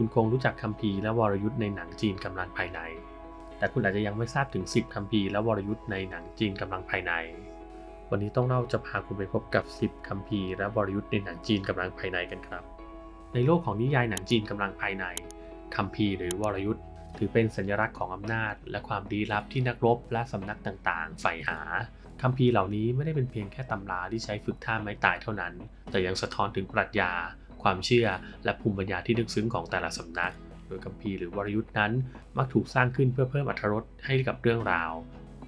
คุณคงรู้จักคัมภีร์และวรยุทธ์ในหนังจีนกำลังภายใน แต่คุณอาจจะยังไม่ทราบถึง 10คัมภีร์และวรยุทธ์ในหนังจีนกำลังภายใน วันนี้ต้องเล่าจะพาคุณไปพบกับ 10คัมภีร์และวรยุทธ์ในหนังจีนกำลังภายในกันครับ ในโลกของนิยายหนังจีนกำลังภายในคัมภีร์หรือวรยุทธ์ถือเป็นสัญลักษณ์ของอำนาจ และความลี้ลับที่นักรบและสำนักต่างๆใฝ่หาคัมภีร์เหล่านี้ไม่ได้เป็นเพียงแค่ตำราที่ใช้ฝึกท่าไม้ตายเท่านั้น แต่ยังสะท้อนถึงปรัชญา ความเชื่อ และภูมิปัญญาที่ลึกซึ้งของแต่ละสำนัก โดยคัมภีร์หรือวรยุทธ์นั้น มักถูกสร้างขึ้นเพื่อเพิ่มอรรถรสให้กับเรื่องราว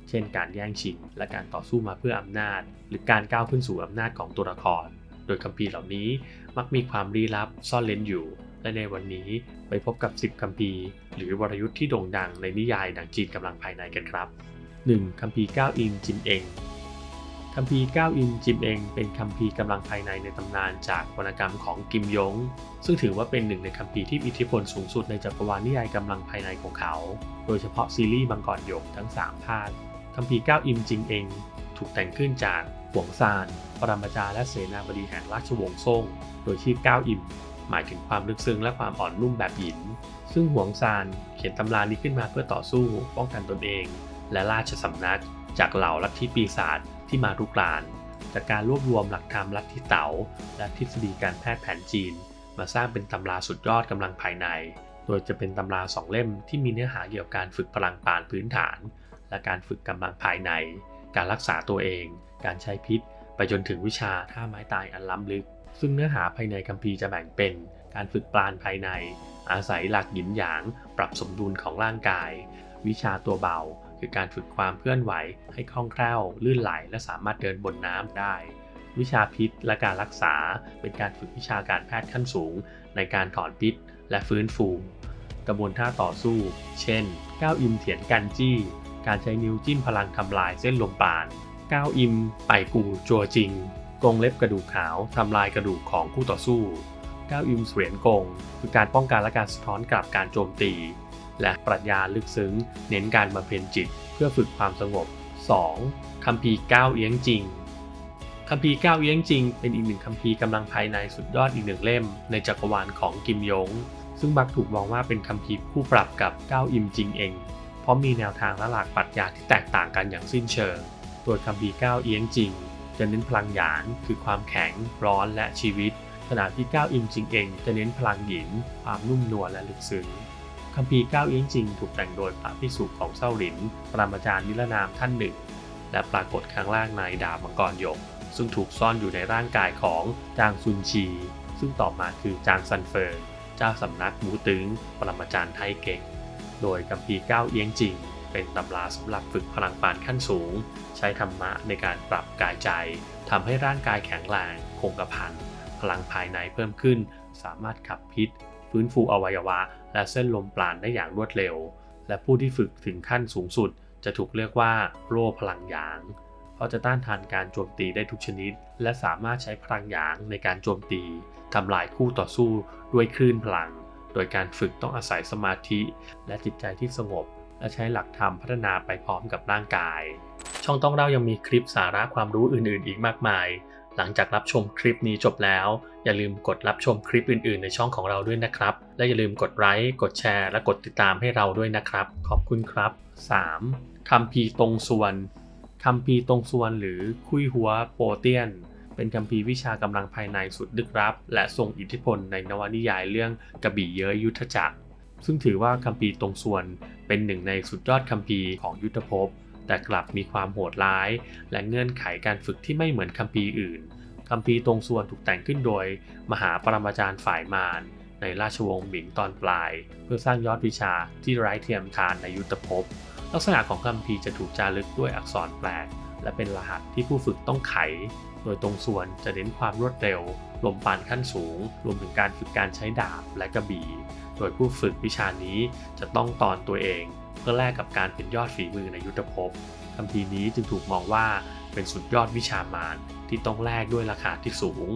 เช่น การแย่งชิง และการต่อสู้มาเพื่ออำนาจ หรือการก้าวขึ้นสู่อำนาจของตัวละคร โดยคัมภีร์เหล่านี้มักมีความลี้ลับซ่อนเร้นอยู่ และในวันนี้ไปพบกับ 10คัมภีร์ หรือวรยุทธ์ที่โด่งดังในนิยายหนังจีนกำลังภายในกันครับ 1. คัมภีร์9อินจินเอง คัมภีร์9อินจิมเองเป็นคัมภีร์กำลังภายในในตำนานจากวรรณกรรมของกิมยง ซึ่งถือว่าเป็นหนึ่งในคัมภีร์ที่มีอิทธิพลสูงสุดในจักรวาลนิยายกำลังภายในของเขา โดยเฉพาะซีรีส์มังกรหยกทั้ง 3 ภาคคัมภีร์9อินจิงเอง ถูกแต่งขึ้นจากหวงซาน ปรมาจารย์และเสนาบดีแห่งราชวงศ์ซ่ง โดยชื่อ9อิมหมายถึงความลึกซึ้งและความอ่อนนุ่มแบบหยิน ซึ่งหวงซานเขียนตำรานี้ขึ้นมาเพื่อต่อสู้ป้องกันตนเอง และราชสำนัก จากเหล่าลัทธิปีศาจ ที่มารุกราน จากการรวบรวมหลักธรรมลัทธิเต๋าและทฤษฎีการแพทย์แผนจีน มาสร้างเป็นตำราสุดยอดกำลังภายใน โดยจะเป็นตำราสองเล่มที่มีเนื้อหาเกี่ยวกับการฝึกพลังปานพื้นฐาน และการฝึกกำลังภายใน การรักษาตัวเอง การใช้พิษ ไปจนถึงวิชาท่าไม้ตายอันล้ำลึก ซึ่งเนื้อหาภายในคัมภีร์จะแบ่งเป็น การฝึกปราณภายใน อาศัยหลักหยินหยาง ปรับสมดุลของร่างกาย วิชาตัวเบา คือการฝึกความเคลื่อนไหวให้คล่องแคล่ว ลื่นไหล และสามารถเดินบนน้ำได้ วิชาพิษและการรักษาเป็นการฝึกวิชาการแพทย์ขั้นสูง ในการถอนพิษและฟื้นฟู กระบวนท่าต่อสู้ เช่น ก้าวอิมเถียนกันจี้ การใช้นิ้วจิ้มพลังทำลายเส้นลมปราณก้าวอิมไปกูจัวจริง กงเล็บกระดูกขาวทำลายกระดูกของคู่ต่อสู้ก้าวอิมเสวียนกง คือการป้องกันและการสะท้อนกลับการโจมตี และปรัชญาลึกซึ้ง เน้นการบำเพ็ญจิตเพื่อฝึกความสงบ 2. คัมภีร์ก้าวเอียงจริงคัมภีร์ก้าวเอียงจริง เป็นอีกหนึ่งคัมภีร์กำลังภายในสุดยอดอีกหนึ่งเล่ม ในจักรวาลของกิมยง ซึ่งบักถูกมองว่าเป็นคัมภีร์คู่ปรับกับก้าวอิมจริงเอง เพราะมีแนวทางและหลักปรัชญาที่แตกต่างกันอย่างสิ้นเชิงโดยคัมภีร์ก้าวเอียงจริง จะเน้นพลังหยางคือความแข็ง ร้อนและชีวิตขณะที่ก้าวอิมจริงเองจะเน้นพลังหยินความนุ่มนวลและลึกซึ้ง คัมภีร์ก้าวเอี้ยงจริงถูกแต่งโดยพระพิสุของเซาหลิน ปรามาจารย์นิรนามท่านหนึ่ง และปรากฏครั้งแรกในดาบมังกรหยก ซึ่งถูกซ่อนอยู่ในร่างกายของจางซุนชี ซึ่งต่อมาคือจางซันเฟิงเจ้าสำนักหมูตึงปรมาจารย์ไทเก่ง โดยคัมภีร์ก้าวเอี้ยงจริง เป็นตำราสำหรับฝึกพลังปานขั้นสูง ใช้ธรรมะในการปรับกายใจทำให้ร่างกายแข็งแรงคงกระพันพลังภายในเพิ่มขึ้น สามารถขับพิษ ฟื้นฟูอวัยวะ และเส้นลมปราณได้อย่างรวดเร็ว และผู้ที่ฝึกถึงขั้นสูงสุด จะถูกเรียกว่าโล่พลังหยาง เพราะจะต้านทานการโจมตีได้ทุกชนิด และสามารถใช้พลังหยางในการโจมตีทำลายคู่ต่อสู้ด้วยคลื่นพลัง โดยการฝึกต้องอาศัยสมาธิ และจิตใจที่สงบ และใช้หลักธรรมพัฒนาไปพร้อมกับร่างกาย ช่องต้องเล่ายังมีคลิปสาระความรู้อื่นๆ อีกมากมาย หลังจากรับชมคลิปนี้จบแล้ว อย่าลืมกดรับชมคลิปอื่น ๆ ในช่องของเราด้วยนะครับ และอย่าลืมกดไลค์กดแชร์ และกดติดตามให้เราด้วยนะครับ ขอบคุณครับ 3. คัมภีร์ตรงส่วนคัมภีร์ตรงส่วนหรือคุยหัวโปเตียน เป็นคัมภีร์วิชากำลังภายในสุดลึกลับ และทรงอิทธิพลในนวนิยายเรื่องกระบี่เย้ยยุทธจักรซึ่งถือว่าคัมภีร์ตรงส่วนเป็นหนึ่งในสุดยอดคัมภีร์ของยุทธภพ แต่กลับมีความโหดร้าย และเงื่อนไขการฝึกที่ไม่เหมือนคัมภีร์อื่น คัมภีร์ตรงส่วนถูกแต่งขึ้นโดย มหาปรมาจารย์ฝ่ายมารในราชวงศ์หมิงตอนปลาย เพื่อสร้างยอดวิชาที่ไร้เทียมทานในยุทธภพ ลักษณะของคัมภีร์จะถูกจารึกด้วยอักษรแปลก และเป็นรหัสที่ผู้ฝึกต้องไข โดยตรงส่วนจะเน้นความรวดเร็ว ลมปานขั้นสูง รวมถึงการฝึกการใช้ดาบและกระบี่ โดยผู้ฝึกวิชานี้จะต้องตอนตัวเอง เพื่อแลกกับการเป็นยอดฝีมือในยุทธภพคัมภีร์นี้จึงถูกมองว่าเป็นสุดยอดวิชามารที่ต้องแลกด้วยราคาที่สูง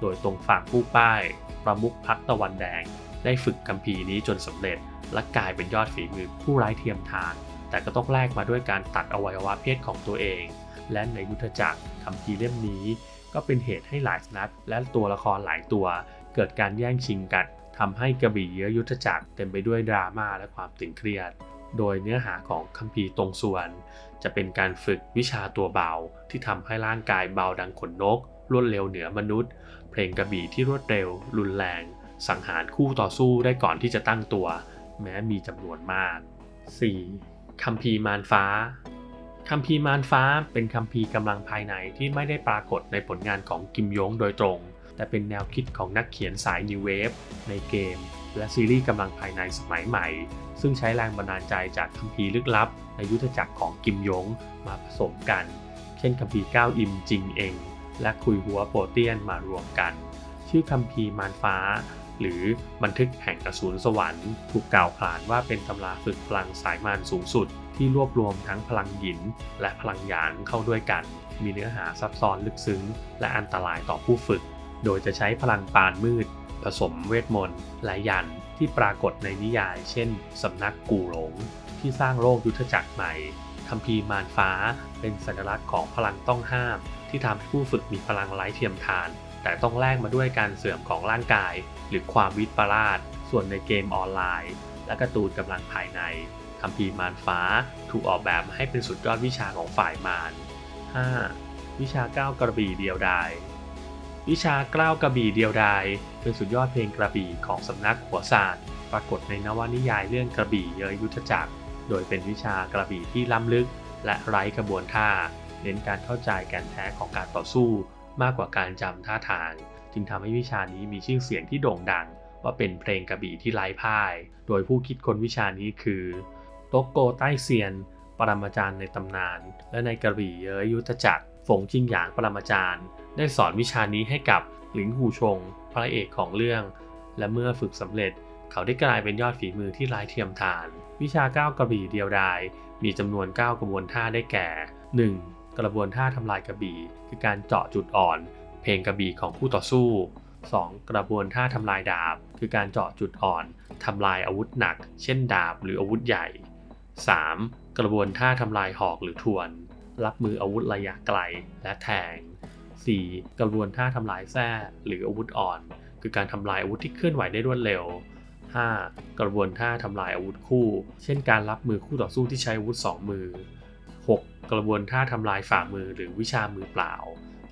โดยตรงฝั่งผู้ป้าย ประมุขพักตะวันแดง ได้ฝึกคัมภีร์นี้จนสำเร็จ และกลายเป็นยอดฝีมือผู้ไร้เทียมทาน แต่ก็ต้องแลกมาด้วยการตัดอวัยวะเพศของตัวเอง และในยุทธจักรคัมภีร์เล่มนี้ ก็เป็นเหตุให้หลายสนัดและตัวละครหลายตัว เกิดการแย่งชิงกันททำให้กระบี่เยื้อยุทธจักรเต็มไปด้วยดราม่าและความตึงเครียด โดยเนื้อหาของคัมภีร์ตรงส่วน จะเป็นการฝึกวิชาตัวเบา ที่ทำให้ร่างกายเบาดังขนนก รวดเร็วเหนือมนุษย์ เพลงกระบี่ที่รวดเร็ว รุนแรง สังหารคู่ต่อสู้ได้ก่อนที่จะตั้งตัว แม้มีจำนวนมาก 4. คัมภีร์มารฟ้าคัมภีร์มารฟ้าเป็นคัมภีร์กำลังภายในที่ไม่ได้ปรากฏในผลงานของกิมยงโดยตรง แต่เป็นแนวคิดของนักเขียนสาย New Wave ในเกม และซีรีส์กำลังภายในสมัยใหม่ ซึ่งใช้แรงบันดาลใจจากคัมภีร์ลึกลับ ในยุทธจักรของกิมยงมาผสมกัน เช่นคัมภีร์ก้าวอิมจิงเอง และคุยหัวโปเตียนมารวมกัน ชื่อคัมภีร์มารฟ้า หรือบันทึกแห่งอสูรสวรรค์ ถูกกล่าวขานว่าเป็นตำราฝึกพลังสายมารสูงสุด ที่รวบรวมทั้งพลังหยิน และพลังหยางเข้าด้วยกัน มีเนื้อหาซับซ้อนลึกซึ้ง และอันตรายต่อผู้ฝึก โดยจะใช้พลังปานมืด ผสมเวทมนต์และยันที่ปรากฏในนิยาย เช่น สำนักกูหลง ที่สร้างโลกยุทธจักรใหม่คัมภีร์มารฟ้าเป็นสัญลักษณ์ของพลังต้องห้าม ที่ทำให้ผู้ฝึกมีพลังไร้เทียมทาน แต่ต้องแลกมาด้วยการเสื่อมของร่างกาย หรือความวิปลาสส่วนในเกมออนไลน์ และการ์ตูนกำลังภายในคัมภีร์มารฟ้าถูกออกแบบมาให้เป็นสุดยอดวิชาของฝ่ายมาร 5. วิชาก้าวกระบี่เดียวดาย วิชาเกล้าวกระบี่เดียวดายเป็นสุดยอดเพลงกระบี่ของสำนักหัวศาสตร์ปรากฏในนวนิยายเรื่องกระบี่เยอยุทธจักร โดยเป็นวิชากระบี่ที่ล้ำลึก และไร้กระบวนท่า เน้นการเข้าใจแกนแท้ของการต่อสู้ มากกว่าการจำท่าทาง จึงทำให้วิชานี้มีชื่อเสียงที่โด่งดัง ว่าเป็นเพลงกระบี่ที่ไร้พ่าย โดยผู้คิดค้นวิชานี้คือโตโกใต้เซียน ปรมาจารย์ในตำนาน และในกระบี่เยอยุทธจักร ฝงจิงหยางปรมาจารย์ ได้สอนวิชานี้ให้กับหลิงหูชง พระเอกของเรื่อง และเมื่อฝึกสำเร็จ เขาได้กลายเป็นยอดฝีมือที่ไร้เทียมทาน วิชาก้าวกระบี่เดียวดาย มีจำนวน 9 กระบวนท่าได้แก่ 1. กระบวนท่าทำลายกระบี่ คือการเจาะจุดอ่อน เพลงกระบี่ของคู่ต่อสู้ 2. กระบวนท่าทำลายดาบ คือการเจาะจุดอ่อนทำลายอาวุธหนัก เช่นดาบหรืออาวุธใหญ่ 3. กระบวนท่าทำลายหอกหรือทวน รับมืออาวุธระยะไกลและแทง 4. กระบวนท่าทำลายแส้หรืออาวุธอ่อน คือการทำลายอาวุธที่เคลื่อนไหวได้รวดเร็ว 5. กระบวนท่าทำลายอาวุธคู่ เช่นการรับมือคู่ต่อสู้ที่ใช้อาวุธ 2 มือ 6. กระบวนท่าทำลายฝ่ามือหรือวิชามือเปล่า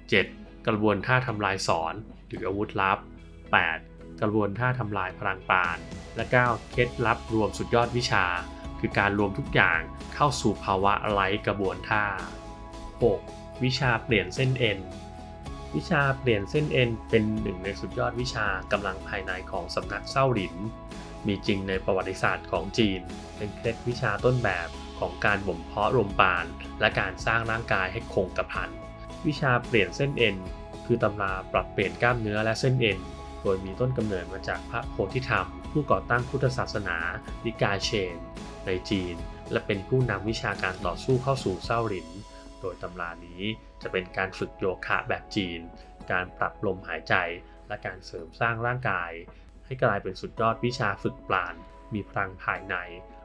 7. กระบวนท่าทำลายสอนหรืออาวุธลับ 8. กระบวนท่าทำลายพลังปาน และ 9. เคล็ดลับรวมสุดยอดวิชา คือการรวมทุกอย่างเข้าสู่ภาวะไร้กระบวนท่า 6. วิชาเปลี่ยนเส้นเอ็นวิชาเปลี่ยนเส้นเอ็นเป็นหนึ่งในสุดยอดวิชากำลังภายในของสำนักเศร้าหลิน มีจริงในประวัติศาสตร์ของจีน เป็นเคล็ดวิชาต้นแบบของการบ่มเพาะลมปาน และการสร้างร่างกายให้คงกระพัน วิชาเปลี่ยนเส้นเอ็นคือตำราปรับเปลี่ยนกล้ามเนื้อและเส้นเอ็น โดยมีต้นกำเนิดมาจากพระโพธิธรรม ผู้ก่อตั้งพุทธศาสนานิกายเชน ในจีน และเป็นผู้นำวิชาการต่อสู้เข้าสู่เศร้าหลิน โดยตำรานี้จะเป็นการฝึกโยคะแบบจีน การปรับลมหายใจ และการเสริมสร้างร่างกาย ให้กลายเป็นสุดยอดวิชาฝึกปราณ มีพลังภายใน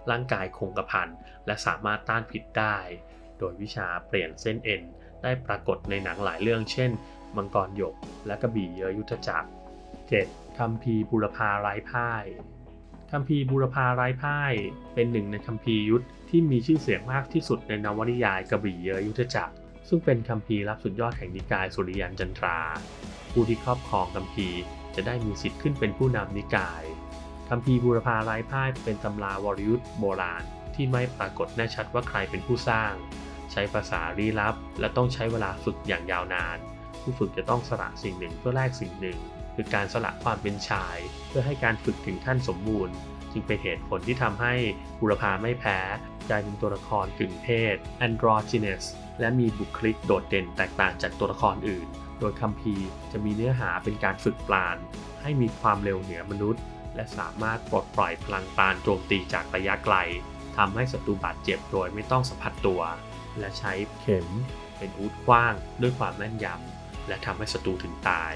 ร่างกายคงกระพันและสามารถต้านพิษได้ โดยวิชาเปลี่ยนเส้นเอ็นได้ปรากฏในหนังหลายเรื่องเช่น มังกรหยก และกระบี่เยอยุทธจักร 7. คัมภีบุรพาไร้พ่าย คัมภีร์บูรพาไร้พ่าย เป็นหนึ่งในคัมภีร์ยุทธที่มีชื่อเสียงมากที่สุดในนวนิยายกระบี่เยอยุทธจักร ซึ่งเป็นคัมภีร์ลับสุดยอดแห่งนิกายสุริยันจันทรา ผู้ที่ครอบครองคัมภีร์จะได้มีสิทธิ์ขึ้นเป็นผู้นำนิกายคัมภีร์บูรพาไร้พ่ายเป็นตำราวรยุทธโบราณ ที่ไม่ปรากฏแน่ชัดว่าใครเป็นผู้สร้าง ใช้ภาษาลี้ลับ และต้องใช้เวลาฝึกอย่างยาวนาน ผู้ฝึกจะต้องสละสิ่งหนึ่งเพื่อแลกสิ่งหนึ่ง คือการสละความเป็นชาย เพื่อให้การฝึกถึงขั้นสมบูรณ์ จึงเป็นเหตุผลที่ทำให้บุรพาไม่แพ้กลายเป็นตัวละครกึ่งเพศ androgynous และมีบุคลิกโดดเด่นแตกต่างจากตัวละครอื่น โดยคัมภีร์จะมีเนื้อหาเป็นการฝึกปราณให้มีความเร็วเหนือมนุษย์ และสามารถปลดปล่อยพลังปราณโจมตีจากระยะไกลทำให้ศัตรูบาดเจ็บโดยไม่ต้องสัมผัสตัว และใช้เข็มเป็นอาวุธกว้างด้วยความแม่นยำและทำให้ศัตรูถึงตาย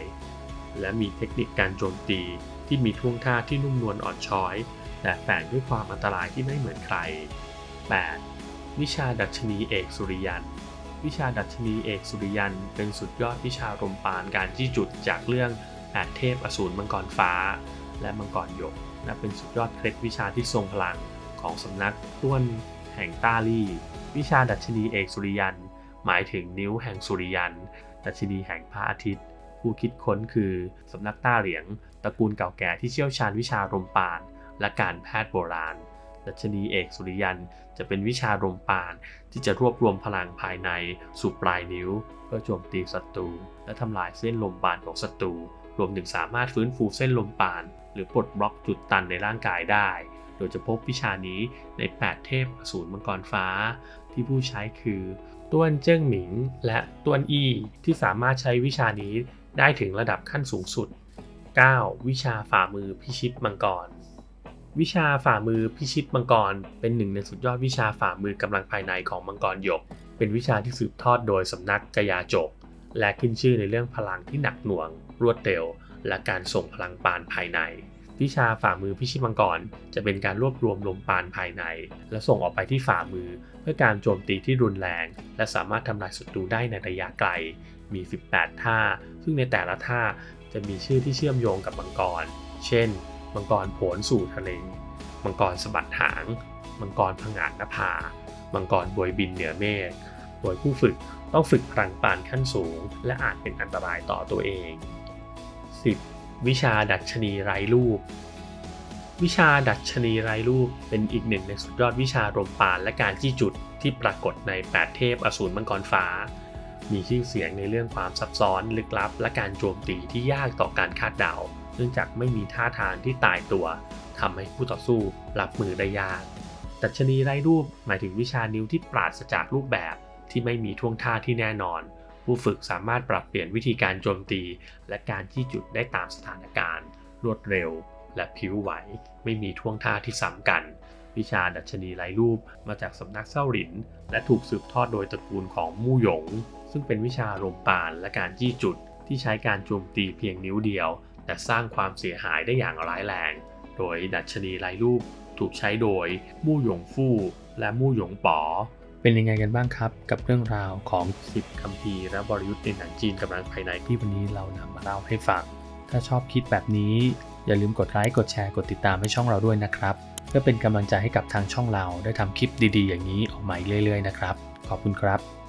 และมีเทคนิคการโจมตีที่มีท่วงท่าที่นุ่มนวลอ่อนช้อย แต่แฝงด้วยความอันตรายที่ไม่เหมือนใคร 8. วิชาดัชนีเอกสุริยัน วิชาดัชนีเอกสุริยันเป็นสุดยอดวิชารมปานการจี้จุดจากเรื่องแปดเทพอสูรมังกรฟ้า และมังกรหยกนับเป็นสุดยอดเคล็ดวิชาที่ทรงพลังของสำนักต้วนแห่งต้าลี่ วิชาดัชนีเอกสุริยัน หมายถึงนิ้วแห่งสุริยัน ดัชนีแห่งพระอาทิตย์ ผู้คิดค้นคือสำนักต้าเหลียง ตระกูลเก่าแก่ที่เชี่ยวชาญวิชารมปาน และการแพทย์โบราณดัชนีเอกสุริยันจะเป็นวิชารมปานที่จะรวบรวมพลังภายในสู่ปลายนิ้ว เพื่อโจมตีศัตรูและทำลายเส้นลมปานของศัตรูรวมถึงสามารถฟื้นฟูเส้นลมปาน หรือปลดบล็อกจุดตันในร่างกายได้ โดยจะพบวิชานี้ใน 8 เทพอสูรมังกรฟ้า ที่ผู้ใช้คือต้วนเจิ้งหมิง และต้วนอี้ที่สามารถใช้วิชานี้ ได้ถึงระดับขั้นสูงสุด 9. วิชาฝ่ามือพิชิตมังกร วิชาฝ่ามือพิชิตมังกร เป็นหนึ่งในสุดยอดวิชาฝ่ามือกำลังภายในของมังกรหยก เป็นวิชาที่สืบทอดโดยสำนักกยาจก และขึ้นชื่อในเรื่องพลังที่หนักหน่วง รวดเร็ว และการส่งพลังปานภายใน วิชาฝ่ามือพิชิตมังกร จะเป็นการรวบรวมลมปานภายใน และส่งออกไปที่ฝ่ามือ เพื่อการโจมตีที่รุนแรง และสามารถทำลายศัตรูได้ในระยะไกล มี 18 ท่า ซึ่งในแต่ละท่าจะมีชื่อที่เชื่อมโยงกับมังกร เช่น มังกรโผนสู่ทะเล มังกรสะบัดหาง มังกรผงาดนภา มังกรบวยบินเหนือเมฆ โดยผู้ฝึกต้องฝึกพลังปานขั้นสูง และอาจเป็นอันตรายต่อตัวเอง 10. วิชาดัชนีไร้รูป วิชาดัชนีไร้รูปเป็นอีกหนึ่งในสุดยอดวิชารมปานและการจี้จุดที่ปรากฏใน 8 เทพอสูรมังกรฟ้า มีชื่อเสียงในเรื่องความซับซ้อนลึกลับ และการโจมตีที่ยากต่อการคาดเดา เนื่องจากไม่มีท่าทางที่ตายตัวทำให้ผู้ต่อสู้รับมือได้ยากดัชนีไร้รูปหมายถึงวิชานิ้วที่ปราศจากรูปแบบที่ไม่มีท่วงท่าที่แน่นอน ผู้ฝึกสามารถปรับเปลี่ยนวิธีการโจมตี และการที่จุดได้ตามสถานการณ์ รวดเร็ว และผิวไหว ไม่มีท่วงท่าที่ซ้ำกัน วิชาดัชนีไร้รูปมาจากสำนักเซาหลิน และถูกสืบทอดโดยตระกูลของมู่หยง ซึ่งเป็นวิชาลมปานและการจี้จุดที่ใช้การโจมตีเพียงนิ้วเดียว แต่สร้างความเสียหายได้อย่างร้ายแรง โดยดัชนีไร้รูปถูกใช้โดยมู่หยงฟู่และมู่หยงป๋อ เป็นยังไงกันบ้างครับ กับเรื่องราวของ10คัมภีร์และบริยุทธ์ในหนังจีนกำลังภายในที่วันนี้เรานำมาเล่าให้ฟัง ถ้าชอบคิดแบบนี้ อย่าลืมกดไลค์กดแชร์กดติดตามให้ช่องเราด้วยนะครับ เพื่อเป็นกำลังใจให้กับทางช่องเราได้ทำคลิปดีๆ อย่างนี้ออกมาอีกเรื่อยๆนะครับ ขอบคุณครับ